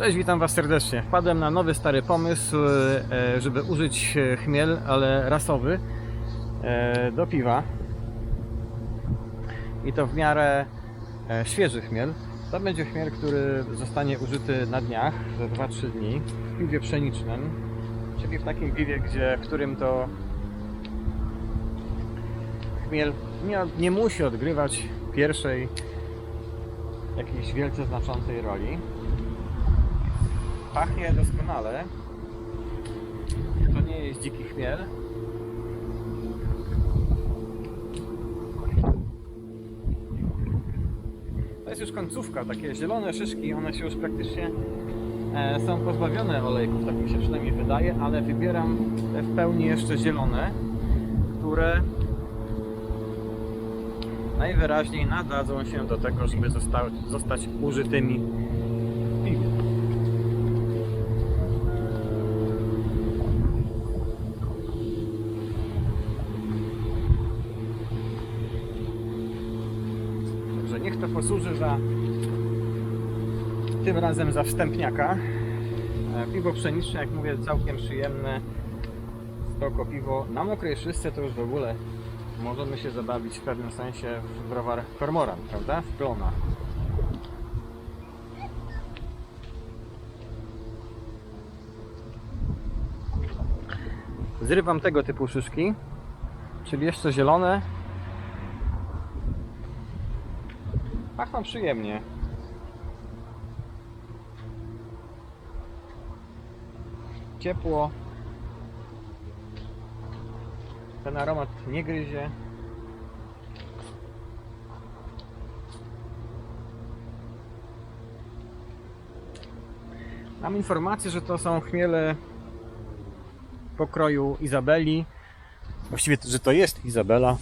Cześć, witam Was serdecznie. Wpadłem na nowy, stary pomysł, e, żeby użyć e, chmiel, ale rasowy, e, do piwa. I to w miarę świeży chmiel. To będzie chmiel, który zostanie użyty na dniach, za 2-3 dni, w piwie pszenicznym. Czyli w takim piwie, gdzie, w którym to chmiel nie, nie musi odgrywać pierwszej jakiejś wielce znaczącej roli. Pachnie doskonale. To nie jest dziki chmiel. To jest już końcówka, takie zielone szyszki, one się już praktycznie e, są pozbawione olejków, tak mi się przynajmniej wydaje, ale wybieram te w pełni jeszcze zielone, które najwyraźniej nadadzą się do tego, żeby zostać, zostać użytymi w piwie. Niech to posłuży za tym razem za wstępniaka. E, Piwo pszeniczne, jak mówię, całkiem przyjemne. Spoko piwo. Na mokrej szysce to już w ogóle możemy się zabawić w pewnym sensie w browar Kormoran, prawda? W klona. Zrywam tego typu szyszki, czyli jeszcze zielone. Pachną przyjemnie. Ciepło. Ten aromat nie gryzie. Mam informację, że to są chmiele pokroju Izabeli. Właściwie, że to jest Izabela.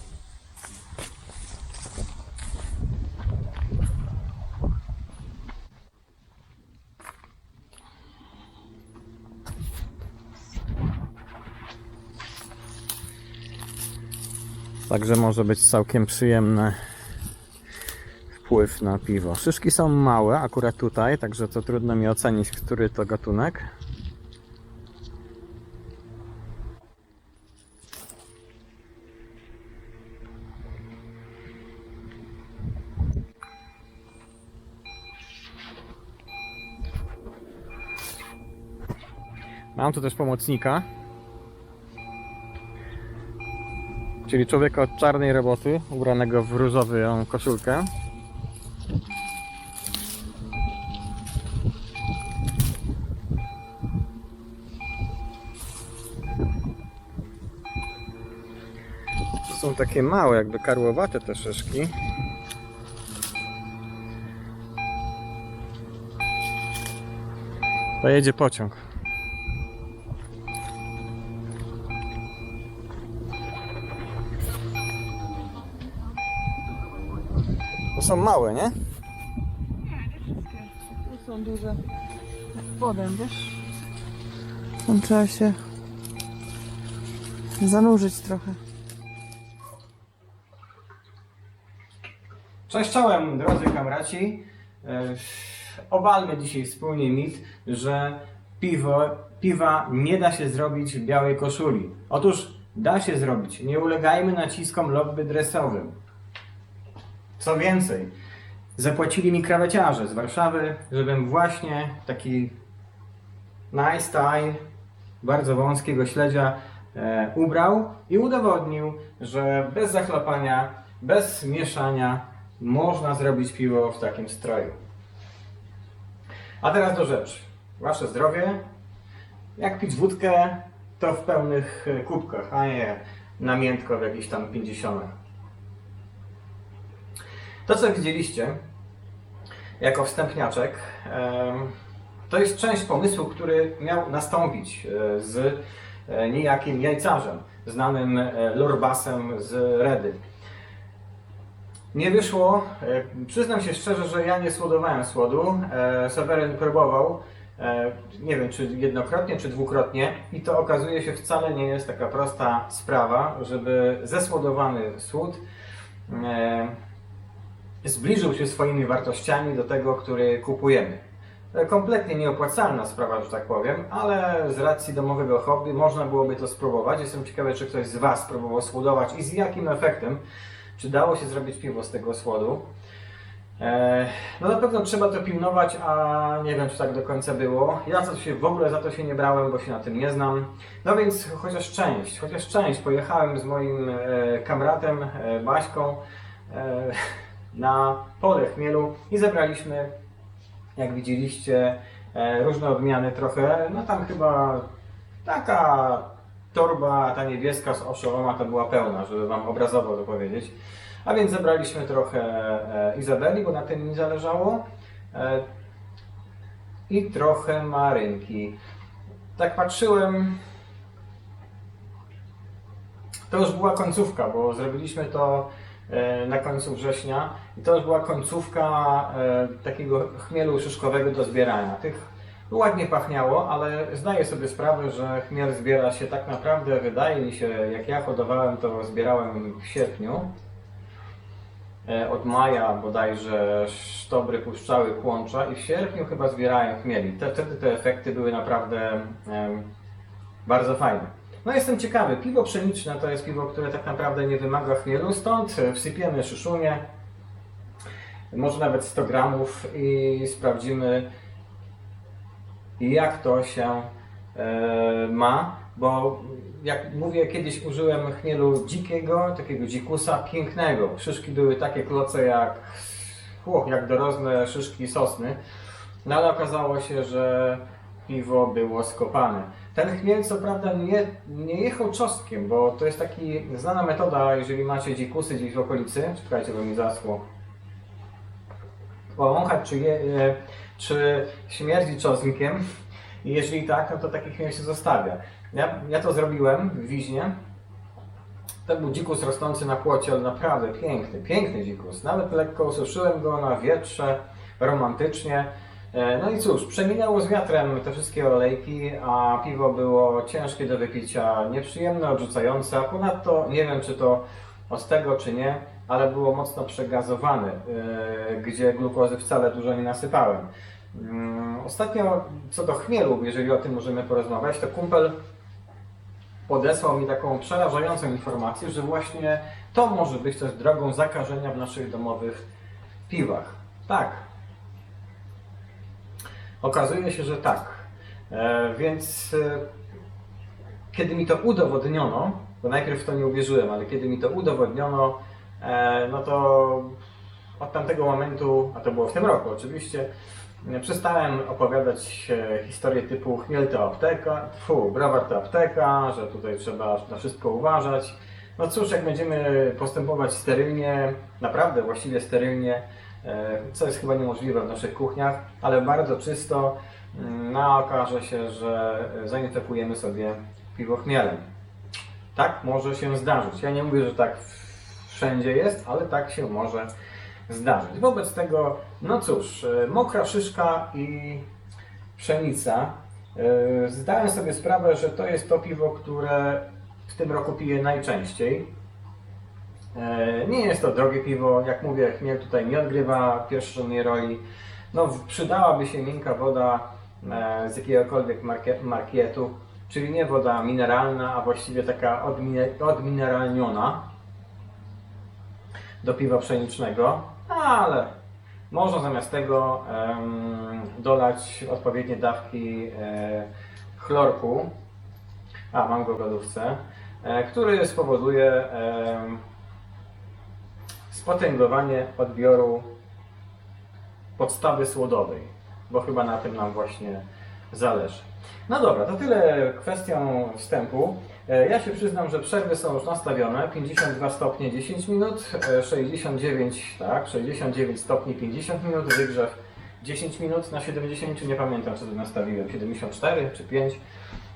Także może być całkiem przyjemny wpływ na piwo. Szyszki są małe akurat tutaj, także to trudno mi ocenić, który to gatunek. Mam tu też pomocnika. Czyli człowieka od czarnej roboty, ubranego w różową koszulkę. To są takie małe, jakby karłowate te szyszki. To jedzie pociąg. Są małe, nie? Tu są duże. Wodę, wiesz? Tam trzeba się zanurzyć trochę. Cześć czołem, drodzy kamraci. E, Obalmy dzisiaj wspólnie mit, że piwo, piwa nie da się zrobić w białej koszuli. Otóż da się zrobić. Nie ulegajmy naciskom lobby dresowym. Co więcej, zapłacili mi kraweciarze z Warszawy, żebym właśnie taki nice tie, bardzo wąskiego śledzia e, ubrał i udowodnił, że bez zachlapania, bez mieszania można zrobić piwo w takim stroju. A teraz do rzeczy. Wasze zdrowie. Jak pić wódkę, to w pełnych e, kubkach, a nie na miętko w jakichś tam 50. To, co widzieliście jako wstępniaczek, to jest część pomysłu, który miał nastąpić e, z e, niejakim jajcarzem, znanym e, Lorbasem z Redy. Nie wyszło. Przyznam się szczerze, że ja nie słodowałem słodu. Seweryn próbował, nie wiem czy jednokrotnie, czy dwukrotnie, i to okazuje się wcale nie jest taka prosta sprawa, żeby zesłodowany słód zbliżył się swoimi wartościami do tego, który kupujemy. kompletnie nieopłacalna sprawa, że tak powiem, ale z racji domowego hobby można byłoby to spróbować. Jestem ciekawy, czy ktoś z Was próbował słodować i z jakim efektem. Czy dało się zrobić piwo z tego słodu? E, No na pewno trzeba to pilnować, a nie wiem, czy tak do końca było. Ja za to się, w ogóle za to się nie brałem, bo się na tym nie znam. No więc chociaż część, chociaż część pojechałem z moim e, kamratem e, Baśką na pole chmielu i zebraliśmy, jak widzieliście, e, różne odmiany trochę. No tam chyba taka torba, ta niebieska z oszołoma to była pełna, żeby Wam obrazowo to powiedzieć. A więc zebraliśmy trochę e, Izabeli, bo na tym mi zależało. E, I trochę Marynki. Tak patrzyłem. To już była końcówka, bo zrobiliśmy to na końcu września i to już była końcówka e, takiego chmielu szyszkowego do zbierania. Tych ładnie pachniało, ale zdaję sobie sprawę, że chmiel zbiera się tak naprawdę, wydaje mi się, jak ja hodowałem, to zbierałem w sierpniu. E, Od maja bodajże sztobry puszczały kłącza i w sierpniu chyba zbierają chmieli. Te, wtedy te efekty były naprawdę bardzo fajne. No jestem ciekawy, piwo pszeniczne to jest piwo, które tak naprawdę nie wymaga chmielu, stąd e, wsypiemy szyszunię, może nawet 100 gramów i sprawdzimy jak to się e, ma, bo jak mówię, kiedyś użyłem chmielu dzikiego, takiego dzikusa pięknego. Szyszki były takie kloce jak, uch, jak dorosłe szyszki sosny, no ale okazało się, że piwo było skopane. Ten chmiel co prawda nie, nie jechał czosnkiem, bo to jest taki znana metoda, jeżeli macie dzikusy gdzieś w okolicy, czekajcie, bo mi zasło, powąchać, czy, je, e, czy śmierdzi czosnkiem. I jeżeli tak, no to taki chmiel się zostawia. Ja, ja to zrobiłem w Wiźnie. To był dzikus rosnący na płocie, ale naprawdę piękny, piękny dzikus. Nawet lekko ususzyłem go na wietrze, romantycznie. E, No i cóż, przeminęło z wiatrem te wszystkie olejki, a piwo było ciężkie do wypicia, nieprzyjemne, odrzucające, a ponadto nie wiem czy to od tego czy nie, ale było mocno przegazowane, e, gdzie glukozy wcale dużo nie nasypałem. Mm, Ostatnio co do chmielu, jeżeli o tym możemy porozmawiać, to kumpel podesłał mi taką przerażającą informację, że właśnie to może być też drogą zakażenia w naszych domowych piwach. Tak. Okazuje się, że tak. E, więc e, kiedy mi to udowodniono, bo najpierw w to nie uwierzyłem, ale kiedy mi to udowodniono, e, no to od tamtego momentu, a to było w tym roku oczywiście, przestałem opowiadać historie typu chmiel to apteka, fu, browar to apteka, że tutaj trzeba na wszystko uważać. No cóż, jak będziemy postępować sterylnie, naprawdę właściwie sterylnie, co jest chyba niemożliwe w naszych kuchniach, ale bardzo czysto, no okaże się, że e, zainfekujemy sobie piwo chmielem. Tak może się zdarzyć. Ja nie mówię, że tak wszędzie jest, ale tak się może zdarzyć. Wobec tego, no cóż, e, mokra szyszka i pszenica. E, Zdałem sobie sprawę, że to jest to piwo, które w tym roku piję najczęściej. E, Nie jest to drogie piwo, jak mówię, chmiel tutaj nie odgrywa pierwszej roli. No, przydałaby się miękka woda e, z jakiegokolwiek markie- markietu, czyli nie woda mineralna, a właściwie taka odmine- odmineralniona do piwa pszenicznego, ale można zamiast tego dolać odpowiednie dawki e, chlorku, a mam go w lodówce, który spowoduje spotęgowanie odbioru podstawy słodowej, bo chyba na tym nam właśnie zależy. No dobra, to tyle kwestią wstępu. E, Ja się przyznam, że przerwy są już nastawione. 52 stopnie 10 minut, e, 69, tak, 69 stopni 50 minut, wygrzew 10 minut na 70, nie pamiętam co tu nastawiłem, 74 czy 5.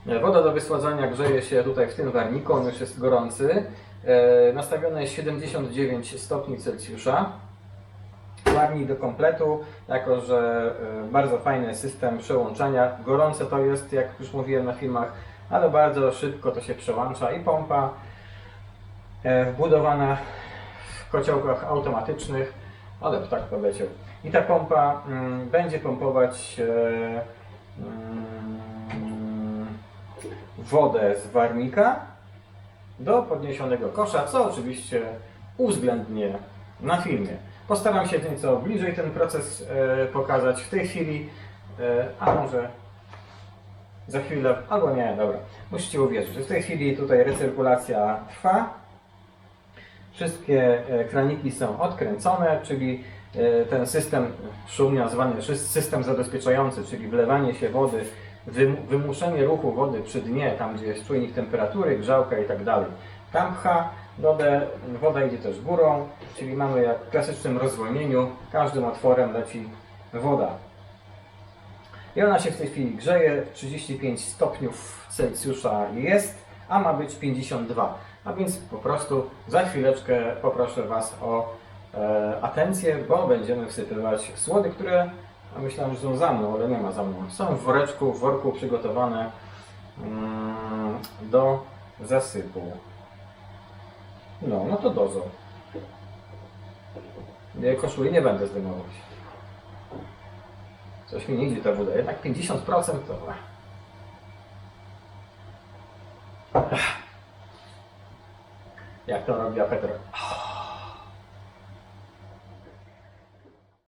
E, Woda do wysładzania grzeje się tutaj w tym warniku, on już jest gorący. E, Nastawione jest 79 stopni Celsjusza. Warnik do kompletu, jako że e, bardzo fajny system przełączania. Gorące to jest, jak już mówiłem na filmach, ale bardzo szybko to się przełącza i pompa e, wbudowana w kociołkach automatycznych, ale ptak poleciał. I ta pompa mm, będzie pompować mm, wodę z warmika do podniesionego kosza, co oczywiście uwzględnię na filmie. Postaram się nieco bliżej ten proces e, pokazać w tej chwili, e, a może za chwilę, albo nie, dobra. Musicie uwierzyć, że w tej chwili tutaj recyrkulacja trwa. Wszystkie kraniki są odkręcone, czyli e, ten system szumnie nazwany sys- system zabezpieczający, czyli wlewanie się wody, wymuszenie ruchu wody przy dnie, tam gdzie jest czujnik temperatury, grzałka i tak dalej. Tam pcha wodę, woda idzie też górą, czyli mamy jak w klasycznym rozwolnieniu, każdym otworem leci woda. I ona się w tej chwili grzeje, 35 stopniów Celsjusza jest, a ma być 52. A więc po prostu za chwileczkę poproszę Was o e, atencję, bo będziemy wsypywać słody, które a myślałem, że są za mną, ale nie ma za mną. Są w woreczku, w worku przygotowane mm, do zasypu. No, no to dozą. Nie, Koszuli nie będę zdejmować. Coś mi nie idzie ta woda. Jednak 50% to... Jak to robiła Petro.